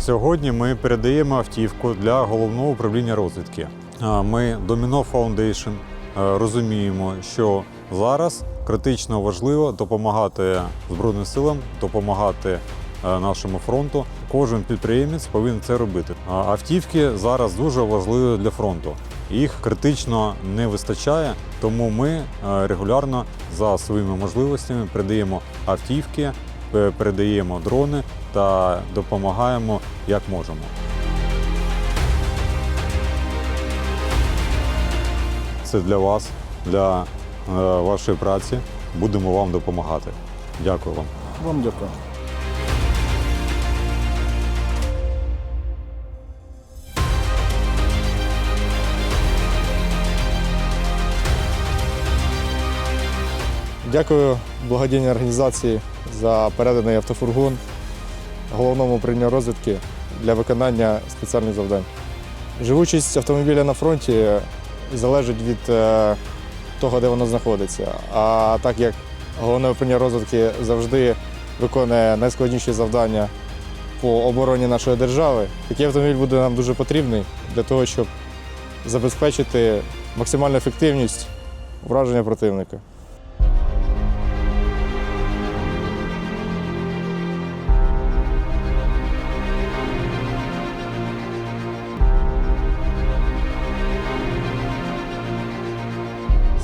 Сьогодні ми передаємо автівку для головного управління розвідки. Ми Domino Foundation розуміємо, що зараз критично важливо допомагати Збройним силам, допомагати нашому фронту. Кожен підприємець повинен це робити. Автівки зараз дуже важливі для фронту. Їх критично не вистачає, тому ми регулярно за своїми можливостями передаємо автівки, передаємо дрони та допомагаємо як можемо. Це для вас, для е, вашої праці. Будемо вам допомагати. Дякую вам. Вам дякую. Дякую благодійній організації за переданий автофургон головному управлінню розвідки для виконання спеціальних завдань. Живучість автомобіля на фронті залежить від е, того, де воно знаходиться. А так як головне управління розвідки завжди виконує найскладніші завдання по обороні нашої держави, такий автомобіль буде нам дуже потрібний для того, щоб забезпечити максимальну ефективність враження противника.